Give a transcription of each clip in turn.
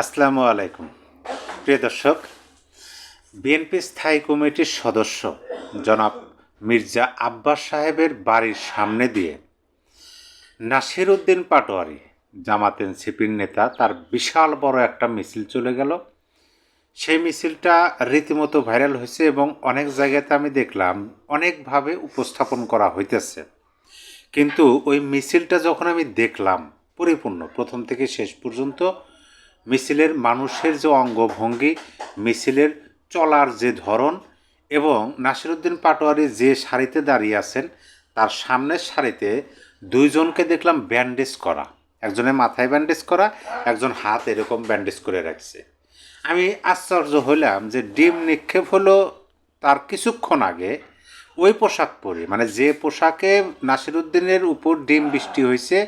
আসসালামু আলাইকুম। প্রিয় দর্শক, বিএনপি স্থায়ী কমিটির সদস্য জনাব মির্জা আব্বাস সাহেবের বাড়ির সামনে দিয়ে নাসির উদ্দিন পাটোয়ারি, জামাত এনসিপির নেতা, তার বিশাল বড় একটা মিছিল চলে গেল। সেই মিছিলটা রীতিমতো ভাইরাল হয়েছে এবং অনেক জায়গাতে আমি দেখলাম অনেকভাবে উপস্থাপন করা হইতেছে। কিন্তু ওই মিছিলটা যখন আমি দেখলাম, পরিপূর্ণ, প্রথম থেকে শেষ পর্যন্ত মিছিলের মানুষের যে অঙ্গভঙ্গি, মিছিলের চলার যে ধরন এবং নাসিরুদ্দিন পাটোয়ারি যে সারিতে দাঁড়িয়ে আছেন, তার সামনের সারিতে দুইজনকে দেখলাম ব্যান্ডেজ করা। একজনের মাথায় ব্যান্ডেজ করা, একজন হাত এরকম ব্যান্ডেজ করে রাখছে। আমি আশ্চর্য হইলাম যে ডিম নিক্ষেপ হলো তার কিছুক্ষণ আগে ওই পোশাক পরে। মানে যে পোশাকে নাসিরুদ্দিনের উপর ডিম বৃষ্টি হয়েছে,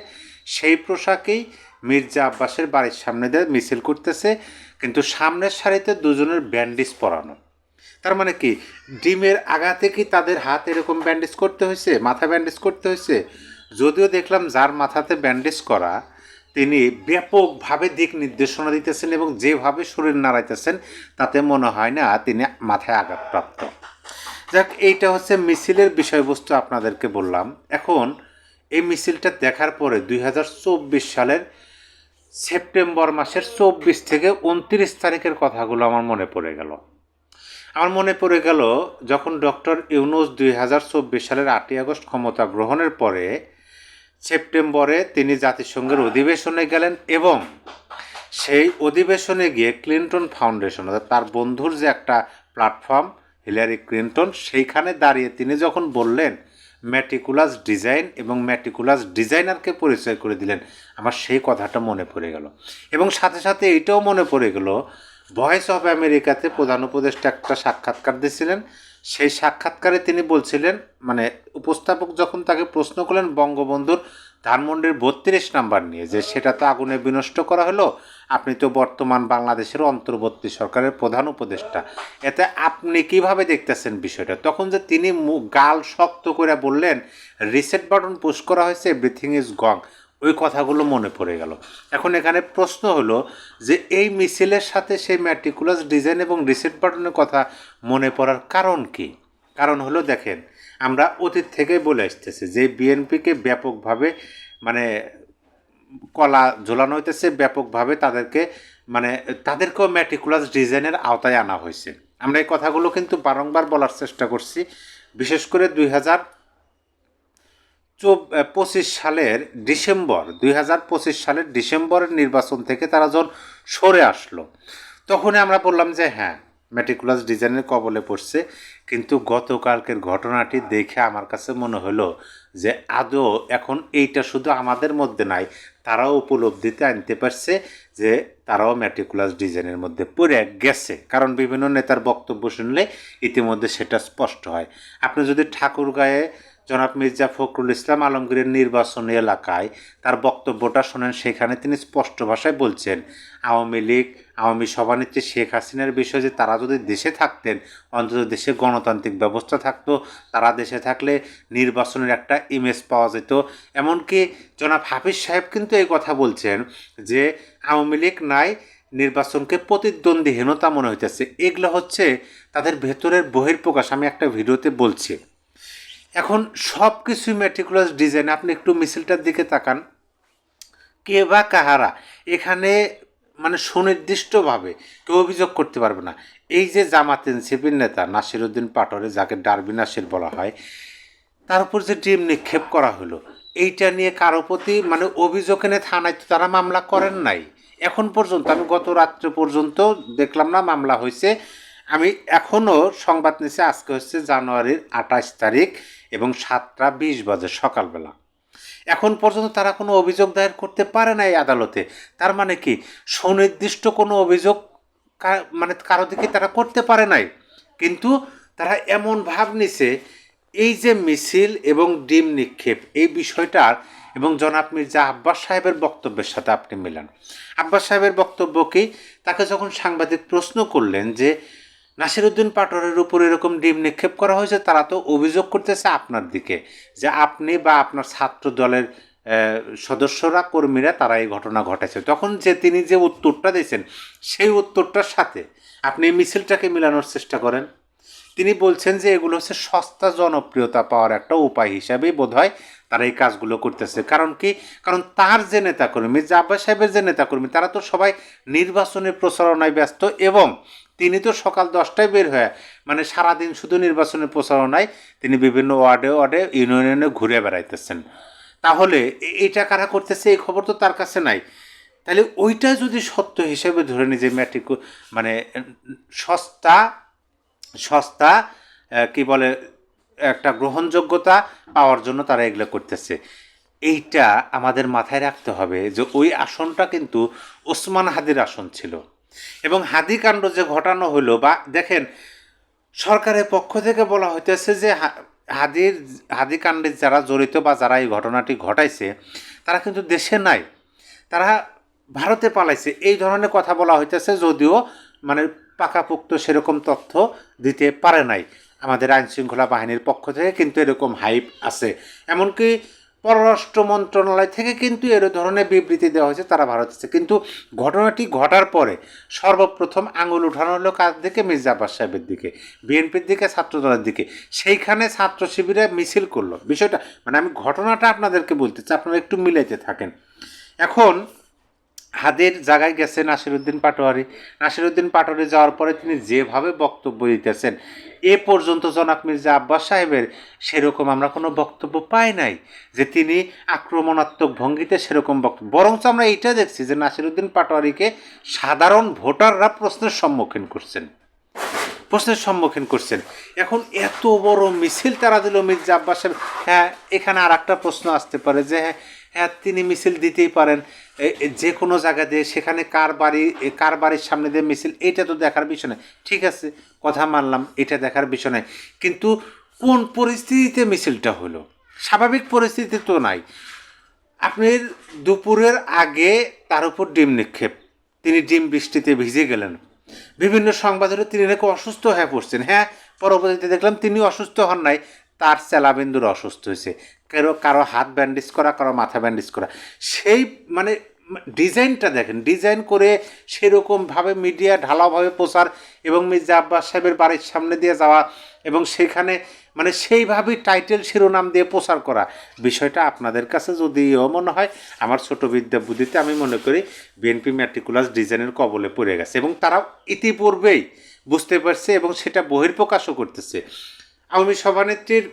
সেই পোশাকেই মির্জা আব্বাসের বাড়ির সামনে দিয়ে মিছিল করতেছে, কিন্তু সামনের সারিতে দুজনের ব্যান্ডেজ পরানো। তার মানে কি, ডিমের আঘাতে কি তাদের হাত এরকম ব্যান্ডেজ করতে হয়েছে, মাথা ব্যান্ডেজ করতে হয়েছে? যদিও দেখলাম যার মাথাতে ব্যান্ডেজ করা, তিনি ব্যাপকভাবে দিক নির্দেশনা দিতেছেন এবং যেভাবে শরীর নাড়াইতেছেন, তাতে মনে হয় না তিনি মাথায় আঘাতপ্রাপ্ত। যাক, এইটা হচ্ছে মিছিলের বিষয়বস্তু আপনাদেরকে বললাম। এখন এই মিছিলটা দেখার পরে দুই হাজার চব্বিশ সালের সেপ্টেম্বর মাসের চব্বিশ থেকে উনত্রিশ তারিখের কথাগুলো আমার মনে পড়ে গেল। আমার মনে পড়ে গেল, যখন ডক্টর ইউনুস দুই হাজার চব্বিশ সালের আটই আগস্ট ক্ষমতা গ্রহণের পরে সেপ্টেম্বরে তিনি জাতিসংঘের অধিবেশনে গেলেন এবং সেই অধিবেশনে গিয়ে ক্লিন্টন ফাউন্ডেশন, অর্থাৎ তার বন্ধুর যে একটা প্ল্যাটফর্ম, হিলারি ক্লিন্টন, সেইখানে দাঁড়িয়ে তিনি যখন বললেন ম্যাটিকুলাস ডিজাইন এবং ম্যাটিকুলাস ডিজাইনারকে পরিচয় করে দিলেন। আমার সেই কথাটা মনে পড়ে গেল। এবং সাথে সাথে এটাও মনে পড়ে গেল ভয়েস অফ আমেরিকাতে প্রধান উপদেষ্টা একটা সাক্ষাৎকার দিয়েছিলেন। সেই সাক্ষাৎকারে তিনি বলছিলেন মানে উপস্থাপক যখন তাকে প্রশ্ন করলেন বঙ্গবন্ধুর ধানমন্ডির বত্রিশ নাম্বার নিয়ে যে সেটা তো আগুনে বিনষ্ট করা হলো, আপনি তো বর্তমান বাংলাদেশের অন্তর্বর্তী সরকারের প্রধান উপদেষ্টা। এতে আপনি কীভাবে দেখতেছেন বিষয়টা? তখন যে তিনি গাল শক্ত করে বললেন, রিসেট বাটন পুশ করা হয়েছে, এভরিথিং ইজ গং। ওই কথাগুলো মনে পড়ে গেল। এখন এখানে প্রশ্ন হলো যে এই মিছিলের সাথে সেই ম্যাট্রিকুলাস ডিজাইন এবং রিসেট বাটনের কথা মনে পড়ার কারণ কি? কারণ হলো দেখেন আমরা অতীত থেকেই বলে আসতেছি, যে বিএনপিকে ব্যাপকভাবে মানে কলা ঝোলানো হইতেছে, ব্যাপকভাবে তাদেরকে মানে তাদেরকেও ম্যাট্রিকুলাস ডিজাইনের আওতায় আনা হয়েছে। আমরা এই কথাগুলো কিন্তু বারংবার বলার চেষ্টা করছি। বিশেষ করে দুই হাজার পঁচিশ সালের ডিসেম্বর, দুই হাজার পঁচিশ সালের ডিসেম্বরের নির্বাচন থেকে তারা যখন সরে আসলো, তখনই আমরা বললাম যে হ্যাঁ মেটিকুলাস ডিজাইনের কবলে পড়ছে, কিন্তু গতকালকের ঘটনাটি দেখে আমার কাছে মনে হলো যে আদৌ এখন এইটা শুধু আমাদের মধ্যে নাই, তারাও উপলব্ধিতে আনতে পারছে যে তারাও ম্যাটিকুলাস ডিজাইনের মধ্যে পড়ে গেছে। কারণ বিভিন্ন নেতার বক্তব্য শুনলে ইতিমধ্যে সেটা স্পষ্ট হয়। আপনি যদি ঠাকুরগাঁয়ে জনাব মির্জা ফখরুল ইসলাম আলমগীরের নির্বাচনী এলাকায় তার বক্তব্যটা শোনেন, সেখানে তিনি স্পষ্ট ভাষায় বলছেন, আওয়ামী লীগ আওয়ামী সভানেত্রী শেখ হাসিনার বিষয়ে যে তারা যদি দেশে থাকতেন, অন্তত দেশে গণতান্ত্রিক ব্যবস্থা থাকতো, তারা দেশে থাকলে নির্বাচনের একটা ইমেজ পাওয়া যেত। এমনকি জনাব হাফিজ সাহেব কিন্তু এই কথা বলছেন যে আওয়ামী লীগ নাই, নির্বাচনকে প্রতিদ্বন্দ্বীহীনতা মনে হইতেছে। এগুলো হচ্ছে তাদের ভেতরের বহির্প্রকাশ আমি একটা ভিডিওতে বলছি। এখন সব কিছুই ম্যাট্রিকুলাস ডিজাইন আপনি একটু মিছিলটার দিকে তাকান। কে বা কাহারা? এখানে মানে সুনির্দিষ্টভাবে কেউ অভিযোগ করতে পারবে না। এই যে জামাত এনসিপির নেতা নাসিরুদ্দিন পাটরে যাকে ডারবি নাসির বলা হয়, তার উপর যে ডিম নিক্ষেপ করা হলো, এইটা নিয়ে কারও প্রতি মানে অভিযোগ এনে থানায় তো তারা মামলা করেন নাই। এখন পর্যন্ত, আমি গত রাত্রে পর্যন্ত দেখলাম না মামলা হয়েছে। আমি এখনও সংবাদ নিচ্ছি আজকে হচ্ছে জানুয়ারির আঠাশ তারিখ এবং সাতটা বিশ বাজে সকালবেলা। এখন পর্যন্ত তারা কোনো অভিযোগ দায়ের করতে পারে না এই আদালতে। তার মানে কি? সুনির্দিষ্ট কোনো অভিযোগ মানে কারও দিকে তারা করতে পারে নাই। কিন্তু তারা এমন ভাব নিছে, এই যে মিছিল এবং ডিম নিক্ষেপ, এই বিষয়টার এবং জনাব মির্জা আব্বাস সাহেবের বক্তব্যের সাথে আপনি মিলান। আব্বাস সাহেবের বক্তব্য কি? তাকে যখন সাংবাদিক প্রশ্ন করলেন যে নাসিরুদ্দিন পাটোয়ারের উপর এরকম ডিম নিক্ষেপ করা হয়েছে, তারা তো অভিযোগ করতেছে আপনার দিকে যে আপনি বা আপনার ছাত্র দলের সদস্যরা, কর্মীরা তারা এই ঘটনা ঘটাইছে তখন যে তিনি যে উত্তরটা দিয়েছেন, সেই উত্তরটার সাথে আপনি মিছিলটাকে মিলানোর চেষ্টা করেন। তিনি বলছেন যে এগুলো হচ্ছে সস্তা জনপ্রিয়তা পাওয়ার একটা উপায় হিসাবেই বোধ হয় তারা এই কাজগুলো করতেছে। কারণ কি? কারণ তার যে নেতাকর্মী আব্বাস সাহেবের যে নেতাকর্মী, তারা তো সবাই নির্বাচনের প্রচারণায় ব্যস্ত এবং তিনি তো সকাল দশটায় বের হয়ে মানে সারাদিন শুধু নির্বাচনের প্রচারণায় তিনি বিভিন্ন ওয়ার্ডে ওয়ার্ডে ইউনিয়নে ঘুরে বেড়াইতেছেন। তাহলে এটা কারা করতেছে এই খবর তো তার কাছে নাই। তাহলে ওইটা যদি সত্য হিসেবে ধরে নিয়ে যে ম্যাট্রিক মানে সস্তা সস্তা কি বলে, একটা গ্রহণযোগ্যতা পাওয়ার জন্য তারা এগুলো করতেছে। এইটা আমাদের মাথায় রাখতে হবে যে ওই আসনটা কিন্তু ওসমান হাদির আসন ছিল। এবং হাদিকাণ্ড যে ঘটানো হলো বা দেখেন, সরকারের পক্ষ থেকে বলা হইতেছে যে হাদির, হাদিকাণ্ডে যারা জড়িত বা যারা এই ঘটনাটি ঘটাইছে, তারা কিন্তু দেশে নাই। তারা ভারতে পালাইছে। এই ধরনের কথা বলা হইতেছে যদিও মানে পাকাপোক্ত সেরকম তথ্য দিতে পারে নাই। আমাদের আইনশৃঙ্খলা বাহিনীর পক্ষ থেকে কিন্তু এরকম হাইপ আছে। এমনকি পররাষ্ট্র মন্ত্রণালয় থেকে কিন্তু এর ধরনের বিবৃতি দেওয়া হয়েছে, তারা ভারত আছে কিন্তু ঘটনাটি ঘটার পরে সর্বপ্রথম আঙুল উঠানো হলো কার দিকে? মির্জা আব্বাস সাহেবের দিকে, বিএনপির দিকে, ছাত্রদলের দিকে। সেইখানে ছাত্র শিবিরে মিছিল করল। বিষয়টা মানে আমি ঘটনাটা আপনাদেরকে বলতে চাই, আপনারা একটু মিলাইতে থাকেন। এখন হাদের জায়গায় গেছে নাসিরুদ্দিন পাটোয়ারি। নাসিরুদ্দিন পাটোয়ারি যাওয়ার পরে তিনি যেভাবে বক্তব্য দিতেছেন, এ পর্যন্ত জনাব মির্জা আব্বাস সাহেবের সেরকম আমরা কোনো বক্তব্য পাই নাই যে তিনি আক্রমণাত্মক ভঙ্গিতে সেরকম বক্তব্য। বরঞ্চ আমরা এইটা দেখছি যে নাসিরুদ্দিন পাটোয়ারিকে সাধারণ ভোটাররা প্রশ্নের সম্মুখীন করছেন। প্রশ্নের সম্মুখীন করছেন। এখন এত বড় মিছিল তারা দিল মির্জা আব্বাস সাহেব। হ্যাঁ এখানে আর একটা প্রশ্ন আসতে পারে যে হ্যাঁ তিনি মিছিল দিতেই পারেন। যে কোনো জায়গা দিয়ে সেখানে কার বাড়ি কার বাড়ির সামনে দিয়ে মিছিল এইটা তো দেখার বিষয় নয়। ঠিক আছে, কথা মানলাম, এটা দেখার বিষয় নয়। কিন্তু কোন পরিস্থিতিতে মিছিলটা হলো? স্বাভাবিক পরিস্থিতি তো নাই। আপনি দুপুরের আগে তার উপর ডিম নিক্ষেপ। তিনি ডিম বৃষ্টিতে ভিজে গেলেন। বিভিন্ন সংবাদের তিনি নাকি অসুস্থ হয়ে পড়ছেন। হ্যাঁ পরবর্তীতে দেখলাম তিনি অসুস্থ হন নাই, তার চেলাবিন্দুর অসুস্থ হয়েছে। কারও কারও হাত ব্যান্ডেজ করা, কারও মাথা ব্যান্ডেজ করা। সেই মানে ডিজাইনটা দেখেন ডিজাইন করে সেরকমভাবে মিডিয়া ঢালাওভাবে প্রচার এবং মির্জা আব্বাস সাহেবের বাড়ির সামনে দিয়ে যাওয়া এবং সেখানে মানে সেইভাবেই টাইটেল শিরোনাম দিয়ে প্রচার করা। বিষয়টা আপনাদের কাছে যদি যদিও মনে হয়, আমার ছোট বিদ্যা বুদ্ধিতে আমি মনে করি বিএনপি ম্যাট্রিকুলাস ডিজাইনের কবলে পড়ে গেছে এবং তারা ইতিপূর্বেই বুঝতে পারছে এবং সেটা বহির্প্রকাশও করতেছে। আওয়ামী সভানেত্রীর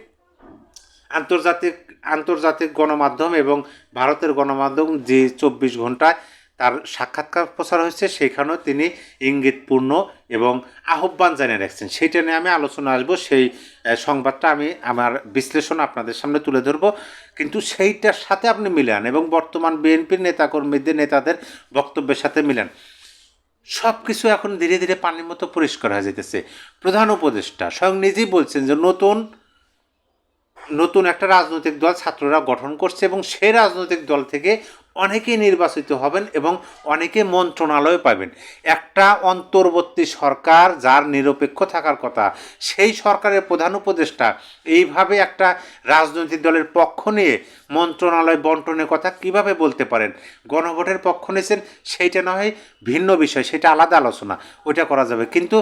আন্তর্জাতিক আন্তর্জাতিক গণমাধ্যম এবং ভারতের গণমাধ্যম যে চব্বিশ ঘন্টায় তার সাক্ষাৎকার প্রচার হয়েছে, সেখানেও তিনি ইঙ্গিতপূর্ণ এবং আহ্বান জানিয়ে রাখছেন। সেইটা নিয়ে আমি আলোচনা আসব, সেই সংবাদটা আমি আমার বিশ্লেষণ আপনাদের সামনে তুলে ধরবো। কিন্তু সেইটার সাথে আপনি মিলান এবং বর্তমান বিএনপির নেতাকর্মীদের, নেতাদের বক্তব্যের সাথে মিলান। সব কিছু এখন ধীরে ধীরে পানির মতো পরিষ্কার হয়ে যেতেছে প্রধান উপদেষ্টা স্বয়ং নিজেই বলছেন যে নতুন নতুন একটা রাজনৈতিক দল ছাত্ররা গঠন করছে এবং সেই রাজনৈতিক দল থেকে অনেকেই নির্বাচিত হবেন এবং অনেকে মন্ত্রণালয় পাবেন। একটা অন্তর্বর্তী সরকার যার নিরপেক্ষ থাকার কথা, সেই সরকারের প্রধান উপদেষ্টা এইভাবে একটা রাজনৈতিক দলের পক্ষ নিয়ে মন্ত্রণালয় বন্টনের কথা কীভাবে বলতে পারেন? গণভোটের পক্ষ নিয়েছেন, সেইটা না হয় ভিন্ন বিষয়, সেটা আলাদা আলোচনা, ওইটা করা যাবে। কিন্তু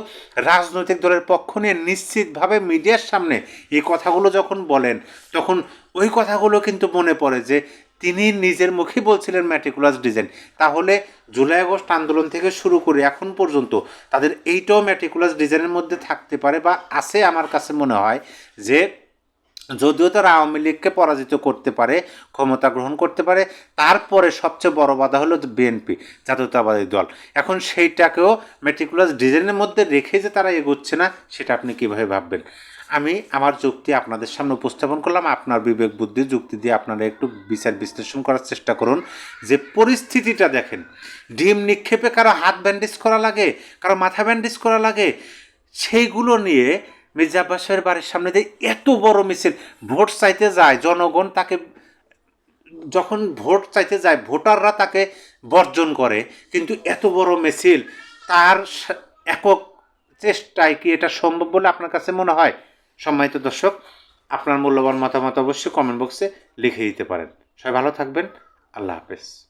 রাজনৈতিক দলের পক্ষ নিয়ে নিশ্চিতভাবে মিডিয়ার সামনে এই কথাগুলো যখন বলেন, তখন ওই কথাগুলো কিন্তু মনে পড়ে যে তিনি নিজের মুখেই বলছিলেন ম্যাটিকুলাস ডিজাইন। তাহলে জুলাই আগস্ট আন্দোলন থেকে শুরু করে এখন পর্যন্ত তাদের এইটাও ম্যাটিকুলাস ডিজাইনের মধ্যে থাকতে পারে বা আছে আমার কাছে মনে হয় যে যদিও তারা আওয়ামী লীগকে পরাজিত করতে পারে, ক্ষমতা গ্রহণ করতে পারে, তারপরে সবচেয়ে বড় বাধা হলো বিএনপি, জাতীয়তাবাদী দল। এখন সেইটাকেও মেট্রিকুলাস ডিজাইনের মধ্যে রেখে যে তারা এগোচ্ছে না, সেটা আপনি কীভাবে ভাববেন? আমি আমার যুক্তি আপনাদের সামনে উপস্থাপন করলাম। আপনার বিবেক, বুদ্ধি, যুক্তি দিয়ে আপনারা একটু বিচার বিশ্লেষণ করার চেষ্টা করুন। যে পরিস্থিতিটা দেখেন, ডিম নিক্ষেপে কারও হাত ব্যান্ডেজ করা লাগে, কারও মাথা ব্যান্ডেজ করা লাগে, সেইগুলো নিয়ে মির্জা আব্বাস বাড়ির সামনে দিয়ে এত বড় মিছিল, ভোট চাইতে যায় জনগণ তাকে, যখন ভোট চাইতে যায় ভোটাররা তাকে বর্জন করে, কিন্তু এত বড় মিছিল, তার একক চেষ্টায় কি এটা সম্ভব বলে আপনার কাছে মনে হয়? সম্মানিত দর্শক, আপনার মূল্যবান মতামত অবশ্যই কমেন্ট বক্সে লিখে দিতে পারেন। সবাই ভালো থাকবেন। আল্লাহ হাফেজ।